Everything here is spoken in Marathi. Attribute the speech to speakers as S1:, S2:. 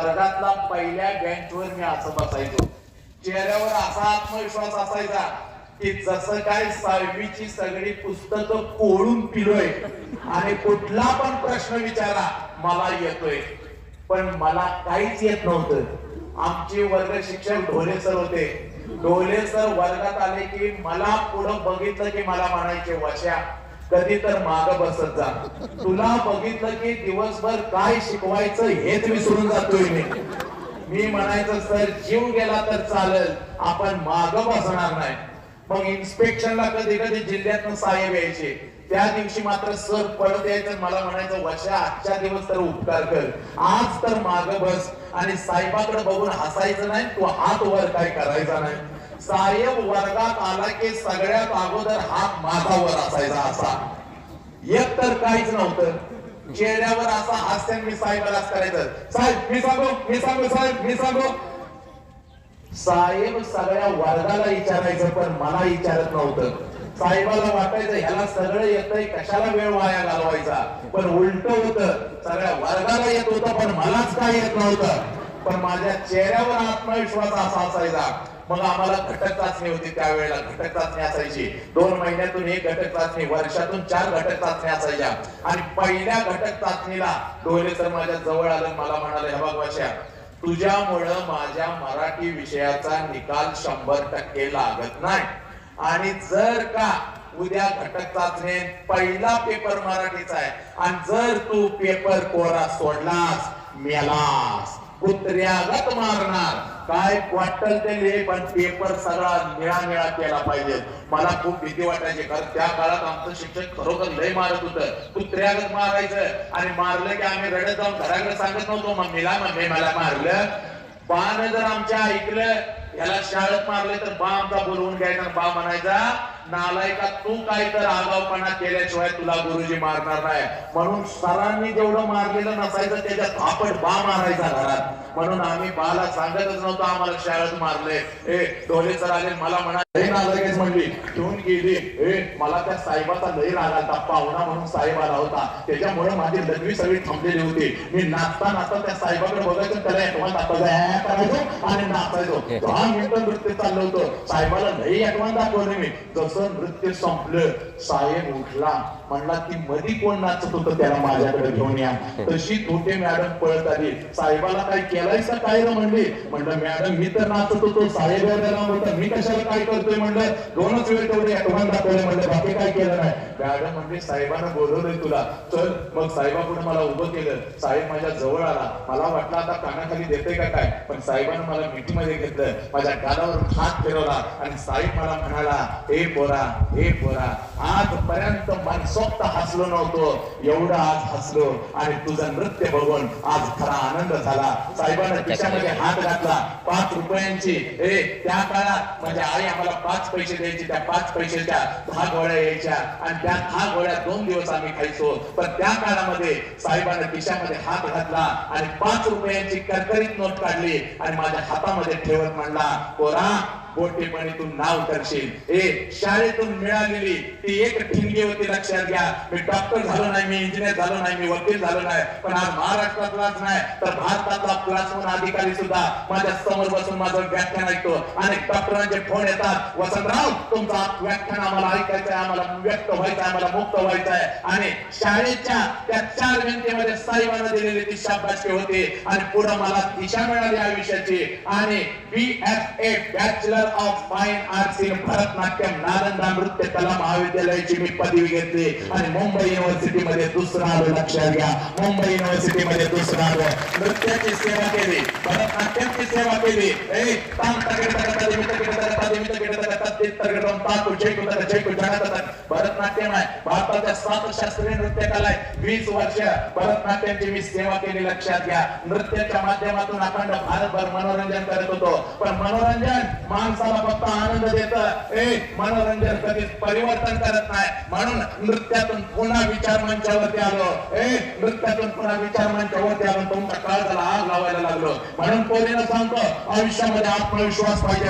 S1: वर्गातला पहिल्या बेंचवर मी असं बसायचो. चेहऱ्यावर असा आत्मविश्वास असायचा की जसं काय सहावीची सगळी पुस्तकं कोळून पिलोय आणि कुठला पण प्रश्न विचारा मला येतोय. पण मला काहीच येत नव्हतं. आमचे वर्ग शिक्षक ढोले सर होते. ढोले सर वर्गात आले की मला पुढं बघितलं की मला म्हणायचे वशा कधी तर माग बसत जा. तुला बघितलं की दिवसभर काय शिकवायचं हेच विसरून जातोय मी. मी म्हणायचं सर जीव गेला तर चालेल. आपण माग बसणार नाही. मग इन्स्पेक्शनला कधी कधी जिल्ह्यातनं साहेब यायचे. त्या दिवशी मात्र सर पडत यायचं मला म्हणायचं वर्षा आजच्या दिवस तर उपकार कर. आज तर माग बस. आणि साहेबाकडे बघून हसायचं नाही तू हात वर काय करायचा नाही. साहेब वर्गात आला की सगळ्यात अगोदर हात माझा वर असायचा असा. एक तर काहीच नव्हतं. चेहऱ्यावर असा हास्य मी साहेबालाच करायचं. साहेब मी सांगू मी सांगू साहेब मी सांगू. साहेब सगळ्या वर्गाला विचारायचं पण मला विचारत नव्हतं. साहेबाला वाटायचं ह्याला सगळं येतंय कशाला वेळ वाया घालवायचा? पण उलट होत सगळ्या वर्गाला येत होतं पण मलाच काय येत नव्हतं. पण माझ्या चेहऱ्यावर आत्मविश्वास असा असायचा. मग आम्हाला घटक चाचणी होती त्यावेळेला. घटक चाचणी असायची. दोन महिन्यातून एक घटक चाचणी वर्षातून चार घटक चाचणी असायच्या. आणि पहिल्या घटक चाचणीला डोळे सर माझ्या जवळ आलं. मला म्हणाले हे बघ तुझ्यामुळं माझ्या मराठी विषयाचा निकाल शंभर टक्के लागत नाही. आणि जर का उद्या घटक चाचणीत पहिला पेपर मराठीचा आहे आणि जर तू पेपर कोरा सोडलास मेलास कुत्र्यागत मारणार. काय वाटल ते लिहे पण पेपर सगळा निळा निळा केला पाहिजे. मला खूप भीती वाटायची कारण त्या काळात आमचं शिक्षक खरोखर लय मारत होतं. कुत्र्यागत मारायचं. आणि मारलं की आम्ही रडत जाऊन घराकडे सांगत नव्हतो. मम्मीला मम्मी मला मारलं. बाण जर आमच्या ऐकलं याला शाळेत मारले तर बा आमचा बोलवून घ्यायचा बा म्हणायचा नालायका तू काय तर आगावपणा केल्याशिवाय तुला गुरुजी मारणार नाही. म्हणून सरांनी जेवढं मारलेलं नसायचं त्याच्यात आपण बा मारायचा घरात. म्हणून आम्ही बाला सांगतच नव्हतो आम्हाला शाळेत मारले. ए डोले सर आले मला म्हणाले नालायकच म्हणली घेऊन गेली. ए मला त्या साहेबाचा लय राग आला पाहुणा म्हणून साहेब आला होता. त्याच्यामुळे माझी लघवी सगळी थांबलेली होती. मी नाचता नाचता त्या साहेबाकडे बघायचं त्याला ऍडव्हान्स दाखवायचं आणि नाचायचो. दहा मिनिटं नृत्य चाललं होतं. साहेबाला लई ऍटवान दाखवले मी. असं नृत्य संपलं साहेब उठला. म्हणला की मधी कोण नाचत होतं त्याला माझ्याकडे घेऊन या. तशी धोटे मॅडम पळत आली. साहेबाला काय केलायचं काय म्हणले? म्हणलं मॅडम मी तर नाचत होतो साहेब मी कशाला काय करतोय? म्हणलं दोनच वेळ तेवढे ऍटवान दाखवले. म्हणलं बाकी काय केलं नाही. मॅडम म्हणजे साहेबांना बोलवलंय तुला. तर मग साहेबापुढे मला उभं केलं. साहेब माझ्या जवळ आला. मला वाटलं आता कानाखाली देते का काय? पण साहेबानं मला मीटिंगमध्ये घेतलं. माझ्या गालावर हात फिरवला आणि साहेब मला म्हणाला ए पोरा ए पोरा आजपर्यंत मनसोक्त हसलो नव्हतो एवढं आज हसलो आणि तुझं नृत्य बघून आज खरा आनंद झाला. साहेबांना खिशामध्ये हात घातला पाच रुपयांची. ए त्या काळात म्हणजे आई आम्हाला पाच पैसे द्यायची त्या पाच पैशाच्या दहा गोळ्या यायच्या आणि त्या दहा गोळ्या दोन दिवस आम्ही खायचो. पण त्या काळामध्ये साहेबांना खिशामध्ये हात घातला आणि पाच रुपयांची करकरीत नोट काढली आणि माझ्या हातामध्ये ठेवत म्हणला पोरा बोटेपणीतून नाव करशील. ए शाळेतून मिळालेली ती एक ठिणगी होती लक्षात घ्या. मी डॉक्टर झालो नाही मी इंजिनियर झालो नाही मी वकील झालो नाही. पण आज महाराष्ट्रातलाच नाही तर भारतातला क्लास अधिकारी सुद्धा माझ्यासमोर बसून माझं व्याख्यान ऐकतो. आणि डॉक्टरांचे फोन येतात. वसंतराव तुमचा व्याख्यान आम्हाला ऐकायचं आहे आम्हाला व्यक्त व्हायचं आहे आम्हाला मुक्त व्हायचं आहे आणि शाळेच्या त्या चार घंटेमध्ये साहेबांना दिलेली ती शाबासकी होती. आणि पुढे मला दिशा मिळाली आयुष्याची. आणि B F A bachelor of fine arts in Bharatanatyam Nalanda Nritya Kala महाविद्यालयाची मी पदवी घेतली आणि मुंबई युनिव्हर्सिटी मध्ये दुसरा आलो लक्षात घ्या मुंबई युनिव्हर्सिटी मध्ये दुसरा आलो नृत्याची सेवा केली भरतनाट्यमची सेवा केली भरतनाट्यम आहे भारताच्या सात नृत्य कला आहे वीस वर्ष भरतनाट्यमची मी सेवा केली लक्षात घ्या नृत्याच्या माध्यमातून अखंड भारतभर मनोरंजन करत होतो पण मनोरंजन माणसाला फक्त आनंद देत. ए मनोरंजन कधीच परिवर्तन करत नाही. म्हणून नृत्यातून पुन्हा विचार मंचावरती आलो. ए नृत्यातून पुन्हा विचार मंचावरती आलो. तुमचा काळजाला आग लावायला लागलो. म्हणून कोणीला सांगतो आयुष्यामध्ये आत्मविश्वास पाहिजे